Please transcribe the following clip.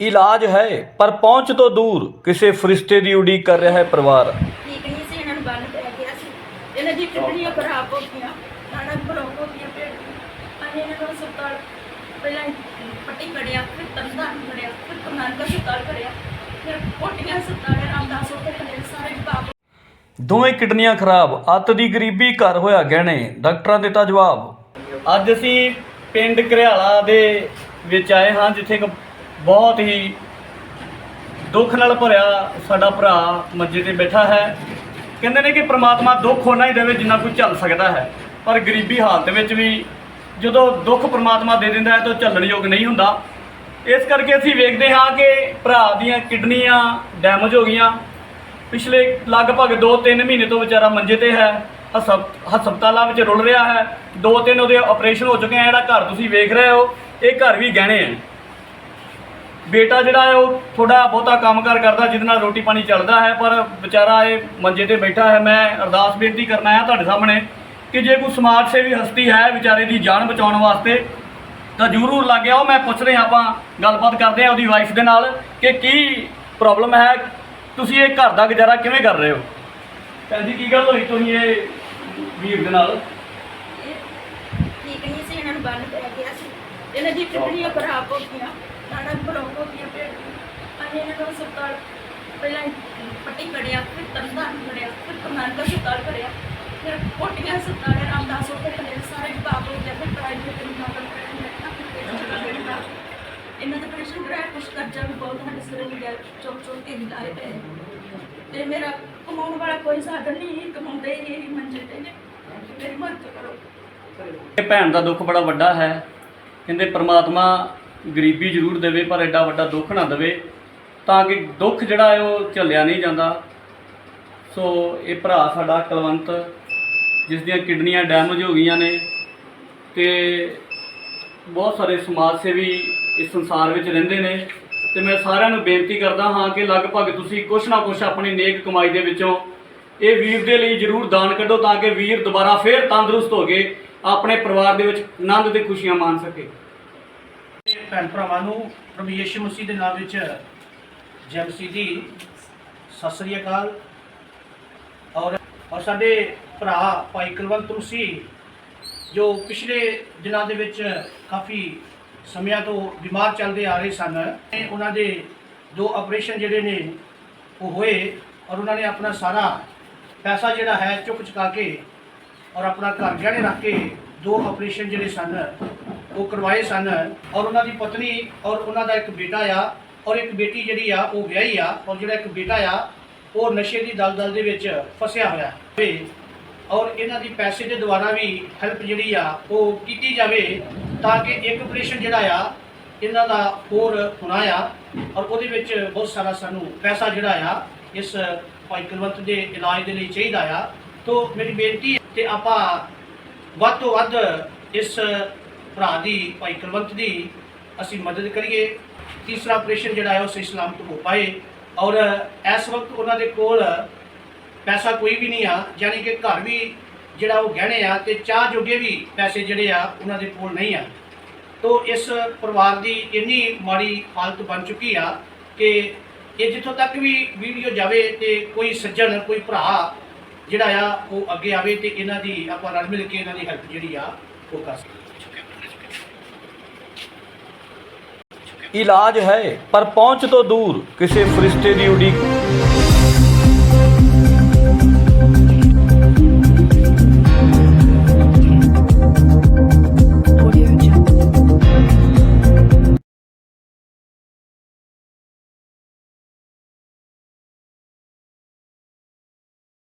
ਇਲਾਜ ਹੈ ਪਰ ਪਹੁੰਚ ਤੋਂ ਦੂਰ ਕਿਸੇ ਫਰਿਸ਼ਤੇ ਦੀ ਉਡੀਕ ਕਰ ਰਿਹਾ ਹੈ ਪਰਿਵਾਰ। ਠੀਕ ਨਹੀਂ ਸੀ ਇਹਨਾਂ ਨੂੰ ਬੰਨ ਪੈ ਗਿਆ ਸੀ। ਇਹਨਾਂ ਦੀ ਕਿਡਨੀਆਂ ਖਰਾਬ ਹੋ ਗਈਆਂ ਨਾੜਾ ਬਲੌਕ ਹੋ ਗਿਆ ਪੇਟ ਅਸੀਂ ਇਹਨਾਂ ਨੂੰ ਹਸਪਤਾਲ ਪਹਿਲਾਂ ਪੱਟੀ ਕੜਿਆ ਫਿਰ ਤਰਨਤਾਰਨ ਕੜਿਆ ਫਿਰ ਕਮਾਨ ਹਸਪਤਾਲ ਕੜਿਆ ਫਿਰ ਕੋਟੀਆਂ ਹਸਪਤਾਲ ਰਾਮਦਾਸ ਉੱਤੇ ਕੜੇ ਸਾਰੇ ਜਵਾਬ ਦੋਵੇਂ ਕਿਡਨੀਆਂ ਖਰਾਬ ਅੱਤ ਦੀ ਗਰੀਬੀ ਘਰ ਹੋਇਆ ਗਹਿਣੇ। ਡਾਕਟਰਾਂ ਦਿੱਤਾ ਜਵਾਬ। ਅੱਜ ਅਸੀਂ ਪਿੰਡ ਘਰਿਆਲਾ ਦੇ ਵਿੱਚ ਆਏ ਹਾਂ, ਜਿੱਥੇ ਇੱਕ ਬਹੁਤ ਹੀ ਦੁੱਖ ਨਾਲ ਭਰਿਆ ਸਾਡਾ ਭਰਾ ਮੰਜੇ ਤੇ ਬੈਠਾ ਹੈ। ਕਹਿੰਦੇ ਨੇ ਕਿ ਪ੍ਰਮਾਤਮਾ ਦੁੱਖ ਉਹਨਾਂ ਹੀ ਦੇਵੇ ਜਿੰਨਾ ਕੋਈ ਝੱਲ ਸਕਦਾ ਹੈ। ਪਰ ਗਰੀਬੀ ਹਾਲਤ ਵਿੱਚ ਵੀ ਜਦੋਂ ਦੁੱਖ ਪ੍ਰਮਾਤਮਾ ਦੇ ਦਿੰਦਾ ਹੈ ਤਾਂ ਉਹ ਝੱਲਣ ਯੋਗ ਨਹੀਂ ਹੁੰਦਾ। ਇਸ ਕਰਕੇ ਅਸੀਂ ਵੇਖਦੇ ਹਾਂ ਕਿ ਭਰਾ ਦੀਆਂ ਕਿਡਨੀਆਂ ਡੈਮੇਜ ਹੋ ਗਈਆਂ। ਪਿਛਲੇ ਲਗਭਗ 2-3 ਮਹੀਨੇ ਤੋਂ ਵਿਚਾਰਾ ਮੰਜੇ ਤੇ ਹੈ, ਹਸਪ- ਹਸਪਤਾਲਾਂ ਵਿੱਚ ਰੁਲ ਰਿਹਾ ਹੈ। ਦੋ ਤਿੰਨ ਉਹਦੇ ਆਪਰੇਸ਼ਨ ਹੋ ਚੁੱਕੇ ਆ ਜਿਹੜਾ ਘਰ ਤੁਸੀਂ ਵੇਖ ਰਹੇ ਹੋ। ਇਹ ਘਰ ਵੀ ਗਹਿਣੇ ਹੈ ਬੇਟਾ ਜਿਹੜਾ ਹੈ, ਉਹ ਥੋੜਾ ਬਹੁਤਾ ਕੰਮਕਾਰ ਕਰਦਾ, ਜਿਹਦੇ ਨਾਲ ਰੋਟੀ ਪਾਣੀ ਚੱਲਦਾ ਹੈ, ਪਰ ਵਿਚਾਰਾ ਇਹ ਮੰਜੇ ਤੇ ਬੈਠਾ ਹੈ। ਮੈਂ ਅਰਦਾਸ ਬੇਨਤੀ ਕਰਨਾ ਹੈ ਤੁਹਾਡੇ ਸਾਹਮਣੇ ਕਿ ਜੇ ਕੋਈ ਸਮਾਜ ਸੇਵੀ ਹਸਤੀ ਹੈ, ਵਿਚਾਰੇ ਦੀ ਜਾਨ ਬਚਾਉਣ ਵਾਸਤੇ, ਤਾਂ ਜ਼ਰੂਰ ਲੱਗ ਗਿਆ ਉਹ ਮੈਂ ਪੁੱਛ ਰਿਹਾ, ਆਪਾਂ ਗੱਲਬਾਤ ਕਰਦੇ ਹਾਂ ਉਹਦੀ ਵਾਈਫ ਦੇ ਨਾਲ ਕਿ ਕੀ ਪ੍ਰੋਬਲਮ ਹੈ। ਤੁਸੀਂ ਇਹ ਘਰ ਦਾ ਗੁਜ਼ਾਰਾ ਕਿਵੇਂ ਕਰ ਰਹੇ ਹੋ? ਭੈਣ ਜੀ, ਕੀ ਗੱਲ ਹੋਈ ਤੁਸੀਂ ਇਹ ਵੀਰ ਦੇ ਨਾਲ? ਠੀਕ ਨਹੀਂ ਸੀ, ਇਹਨਾਂ ਨੂੰ ਬੰਨ ਪੈ ਗਿਆ ਸੀ। ਇਹਨਾਂ ਦੀ ਕਿਡਨੀਆਂ ਖਰਾਬ ਹੋ ਗਈਆਂ। ਨਾੜਾ ਬਲੌਕ ਹੋ ਗਿਆ ਪੇਟ ਅਸੀਂ ਇਹਨਾਂ ਨੂੰ ਹਸਪਤਾਲ ਪਹਿਲਾਂ ਪੱਟੀ ਕੜਿਆ ਫਿਰ ਤਰਨਤਾਰਨ ਕੜਿਆ ਫਿਰ ਕਮਾਨ ਹਸਪਤਾਲ ਕੜਿਆ ਫਿਰ ਕੋਟੀਆਂ ਹਸਪਤਾਲ ਰਾਮਦਾਸ ਉੱਤੇ ਕੜੇ ਸਾਰੇ ਜਵਾਬ ਹੋ ਗਿਆ ਫਿਰ ਪ੍ਰਾਈਵੇਟ ਨੌਕਰ ਕਰਾਇਆ ਇਹਨਾਂ ਦਾ ਪ੍ਰੈਸ਼ਰ ਕਰਾਇਆ ਕੁਛ ਕਰਜ਼ਾ ਵੀ ਬਹੁਤ ਸਾਡੇ ਸਿਰ ਨੂੰ ਗਿਆ ਚੁੱਕ ਚੁੱਕ ਕੇ ਹਿਲਾਏ ਪਏ। ਤੇ ਮੇਰਾ ਕਮਾਉਣ ਵਾਲਾ ਕੋਈ ਸਾਧਨ ਨਹੀਂ ਕਮਾਉਂਦੇ ਹੀ ਇਹ ਮੰਜੇ ਤੇ ਨੇ। ਮੇਰੀ ਮਦਦ ਕਰੋ। ਇਹ ਭੈਣ ਦਾ ਦੁੱਖ ਬੜਾ ਵੱਡਾ ਹੈ। ਕਹਿੰਦੇ ਪ੍ਰਮਾਤਮਾ ਗਰੀਬੀ ਜ਼ਰੂਰ ਦੇਵੇ, ਪਰ ਐਡਾ ਵੱਡਾ ਦੁੱਖ ਨਾ ਦੇਵੇ। ਤਾਂ ਕਿ ਦੁੱਖ ਜਿਹੜਾ ਹੈ ਉਹ ਝੱਲਿਆ ਨਹੀਂ ਜਾਂਦਾ। ਸੋ ਇਹ ਭਰਾ ਸਾਡਾ ਕਲਵੰਤ, ਜਿਸ ਦੀਆਂ ਕਿਡਨੀਆਂ ਡੈਮੇਜ ਹੋ ਗਈਆਂ ਨੇ ਤੇ ਬਹੁਤ ਸਾਰੇ ਸਮਾਜ ਸੇਵੀ ਇਸ ਸੰਸਾਰ ਵਿੱਚ ਰਹਿੰਦੇ ਨੇ। ਤੇ ਮੈਂ ਸਾਰਿਆਂ ਨੂੰ ਬੇਨਤੀ ਕਰਦਾ ਹਾਂ ਕਿ ਲਗਭਗ ਤੁਸੀਂ ਕੁਛ ਨਾ ਕੁਛ ਆਪਣੀ ਨੇਕ ਕਮਾਈ ਦੇ ਵਿੱਚੋਂ ਇਹ ਵੀਰ ਦੇ ਲਈ ਜ਼ਰੂਰ ਦਾਨ ਕੱਢੋ ਤਾਂ ਕਿ ਵੀਰ ਦੁਬਾਰਾ ਫੇਰ ਤੰਦਰੁਸਤ ਹੋ ਕੇ ਆਪਣੇ ਪਰਿਵਾਰ ਦੇ ਵਿੱਚ ਆਨੰਦ ਤੇ ਖੁਸ਼ੀਆਂ ਮਾਣ ਸਕੇ। ਭੈਣ ਭਰਾਵਾਂ ਨੂੰ ਪ੍ਰਭੂ ਯਿਸੂ ਮਸੀਹ ਦੇ ਨਾਮ ਵਿੱਚ ਜੈ ਮਸੀਹ ਦੀ ਸਤਿ ਸ੍ਰੀ ਅਕਾਲ। ਔਰ ਔਰ ਸਾਡੇ ਭਰਾ ਭਾਈ ਕੁਲਵੰਤ ਰੂਸੀ, ਜੋ ਪਿਛਲੇ ਦਿਨਾਂ ਦੇ ਵਿੱਚ ਕਾਫੀ ਸਮਿਆਂ ਤੋਂ ਬਿਮਾਰ ਚੱਲਦੇ ਆ ਰਹੇ ਸਨ ਉਹਨਾਂ ਦੇ ਦੋ ਆਪਰੇਸ਼ਨ ਜਿਹੜੇ ਨੇ, ਉਹ ਹੋਏ ਔਰ ਉਹਨਾਂ ਨੇ ਆਪਣਾ ਸਾਰਾ ਪੈਸਾ ਜਿਹੜਾ ਹੈ ਚੁੱਕ ਚੁਕਾ ਕੇ ਔਰ ਆਪਣਾ ਘਰ ਗਹਿਣੇ ਰੱਖ ਕੇ ਦੋ ਆਪਰੇਸ਼ਨ ਜਿਹੜੇ ਸਨ। ਉਹ ਕਰਵਾਏ ਸਨ ਔਰ ਉਹਨਾਂ ਦੀ ਪਤਨੀ ਔਰ ਉਹਨਾਂ ਦਾ ਇੱਕ ਬੇਟਾ ਆ ਔਰ ਇੱਕ ਬੇਟੀ ਜਿਹੜੀ ਆ, ਉਹ ਵਿਆਹੀ ਆ ਔਰ ਜਿਹੜਾ ਇੱਕ ਬੇਟਾ ਆ, ਉਹ ਨਸ਼ੇ ਦੀ ਦਲਦਲ ਦੇ ਵਿੱਚ ਫਸਿਆ ਹੋਇਆ ਤੇ ਔਰ ਇਹਨਾਂ ਦੀ ਪੈਸੇ ਦੇ ਦੁਆਰਾ ਵੀ ਹੈਲਪ ਜਿਹੜੀ ਆ, ਉਹ ਕੀਤੀ ਜਾਵੇ ਤਾਂ ਕਿ ਇੱਕ ਆਪਰੇਸ਼ਨ ਜਿਹੜਾ ਆ, ਇਹਨਾਂ ਦਾ ਹੋਰ ਹੋਣਾ ਆ ਔਰ ਉਹਦੇ ਵਿੱਚ ਬਹੁਤ ਸਾਰਾ ਸਾਨੂੰ ਪੈਸਾ ਜਿਹੜਾ ਆ, ਇਸ ਭਾਈ ਕੁਲਵੰਤ ਦੇ ਇਲਾਜ ਦੇ ਲਈ ਚਾਹੀਦਾ ਆ। ਤੋਂ ਮੇਰੀ ਬੇਨਤੀ ਹੈ ਤੇ ਆਪਾਂ ਵੱਧ ਤੋਂ ਵੱਧ ਇਸ ਭਰਾ ਦੀ, ਭਾਈ ਕੁਲਵੰਤ ਦੀ ਅਸੀਂ ਮਦਦ ਕਰੀਏ। ਤੀਸਰਾ ਆਪਰੇਸ਼ਨ ਜਿਹੜਾ ਹੈ ਉਹ ਸਹੀ ਸਲਾਮਤ ਹੋ ਪਾਏ ਔਰ ਇਸ ਵਕਤ ਉਹਨਾਂ ਦੇ ਕੋਲ ਪੈਸਾ ਕੋਈ ਵੀ ਨਹੀਂ ਆ, ਯਾਨੀ ਕਿ ਘਰ ਵੀ ਜਿਹੜਾ ਉਹ ਗਹਿਣੇ ਆ ਤੇ ਚਾਹ ਜੋਗੇ ਵੀ ਪੈਸੇ ਜਿਹੜੇ ਆ ਉਹਨਾਂ ਦੇ ਕੋਲ ਨਹੀਂ ਆ। ਤੋ ਇਸ ਪਰਿਵਾਰ ਦੀ ਇੰਨੀ ਮਾੜੀ ਹਾਲਤ ਬਣ ਚੁੱਕੀ ਆ ਕਿ ਇਹ ਜਿੱਥੋਂ ਤੱਕ ਵੀ ਵੀਡੀਓ ਜਾਵੇ ਤੇ ਕੋਈ ਸੱਜਣ, ਕੋਈ ਭਰਾ ਜਿਹੜਾ ਆ ਉਹ ਅੱਗੇ ਆਵੇ ਤੇ ਇਹਨਾਂ ਦੀ ਆਪਾਂ ਰਲ ਮਿਲ ਕੇ ਇਹਨਾਂ ਦੀ ਹੈਲਪ ਜਿਹੜੀ ਆ ਉਹ ਕਰ ਸਕੀਏ ਇਲਾਜ ਹੈ ਪਰ ਪਹੁੰਚ ਤੋਂ ਦੂਰ ਕਿਸੇ ਫਰਿਸ਼ਤੇ ਦੀ ਉਡੀਕ।